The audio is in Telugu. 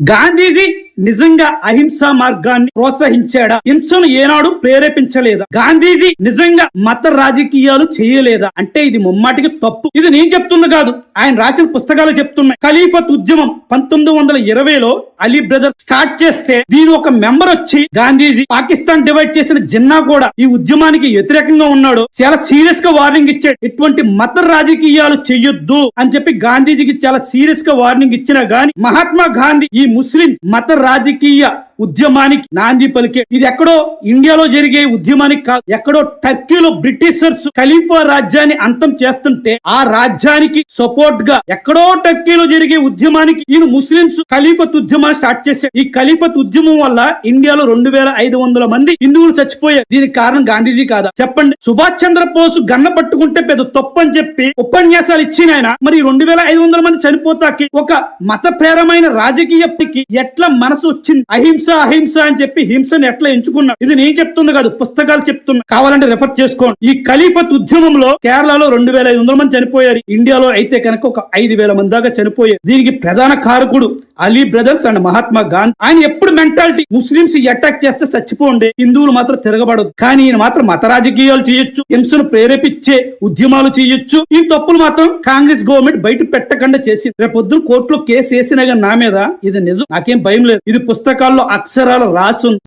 గాంధీజీ నిజంగా అహింసా మార్గాన్ని ప్రోత్సహించాడా? హింసను ఏనాడు ప్రేరేపించలేదా? గాంధీజీ నిజంగా మత రాజకీయాలు చేయలేదా? అంటే ఇది ముమ్మాటికి తప్పు. ఇది నేను చెప్తున్నా కాదు ఆయన రాసిన పుస్తకాలు చెప్తున్నాయి. ఖలీఫత్ ఉద్యమం పంతొమ్మిది వందల ఇరవైలో అలీ బ్రదర్ స్టార్ట్ చేస్తే దీని ఒక మెంబర్ వచ్చి గాంధీజీ పాకిస్తాన్ డివైడ్ చేసిన జిన్నా కూడా ఈ ఉద్యమానికి వ్యతిరేకంగా ఉన్నాడు. చాలా సీరియస్గా వార్నింగ్ ఇచ్చాడు. ఇటువంటి మత రాజకీయాలు చెయ్యొద్దు అని చెప్పి గాంధీజీకి చాలా సీరియస్గా వార్నింగ్ ఇచ్చినా గాని మహాత్మా గాంధీ ఈ ముస్లిం మత రాజకీయ ఉద్యమానికి నాంది పలికే ఇది ఎక్కడో ఇండియాలో జరిగే ఉద్యమానికి కాదు ఎక్కడో టర్కీలో బ్రిటిషర్స్ ఖలీఫా రాజ్యాన్ని అంతం చేస్తుంటే ఆ రాజ్యానికి సపోర్ట్గా ఎక్కడో టర్కీలో జరిగే ఉద్యమానికి ఈయన ముస్లింస్ ఖలీఫత్ ఉద్యమాన్ని స్టార్ట్ చేశారు. ఈ ఖలీఫత్ ఉద్యమం వల్ల ఇండియాలో రెండు వేల ఐదు వందల మంది హిందువులు చచ్చిపోయారు. దీనికి కారణం గాంధీజీ కాదా? చెప్పండి. సుభాష్ చంద్రబోస్ గన్న పట్టుకుంటే పెద్ద తప్పు అని చెప్పి ఉపన్యాసాలు ఇచ్చిన ఆయన. మరి రెండు వేల ఐదు వందల మంది చనిపోతాకి ఒక మతపరమైన రాజకీయకి ఎట్లా మనసు వచ్చింది? అహింస అహింస అని చెప్పి హింసను ఎట్లా ఎంచుకున్నా ఇది నేను చెప్తుంది కాదు పుస్తకాలు చెప్తున్నా. కావాలంటే రెఫర్ చేసుకోండి. ఈ ఖలీఫత్ ఉద్యమంలో కేరళలో రెండు వేల ఐదు వందల మంది చనిపోయారు. ఇండియాలో అయితే కనుక ఒక ఐదు వేల మంది దాకా చనిపోయారు. దీనికి ప్రధాన కారకుడు అలీ బ్రదర్స్ అండ్ మహాత్మా గాంధీ. ఆయన ఎప్పుడు మెంటాలిటీ ముస్లింస్ అటాక్ చేస్తే చచ్చిపోండి. హిందువులు మాత్రం తిరగబడదు కానీ ఈయన మాత్రం మత రాజకీయాలు చేయొచ్చు హింసను ప్రేరేపించే ఉద్యమాలు చేయొచ్చు. ఈ తప్పులు మాత్రం కాంగ్రెస్ గవర్నమెంట్ బయట పెట్టకుండా చేసి రేపొద్దున కోర్టులో కేసు వేసినా కానీ నా మీద ఇది నిజం. నాకేం భయం లేదు. ఇది పుస్తకాల్లో అక్షరాలు రాసి ఉంది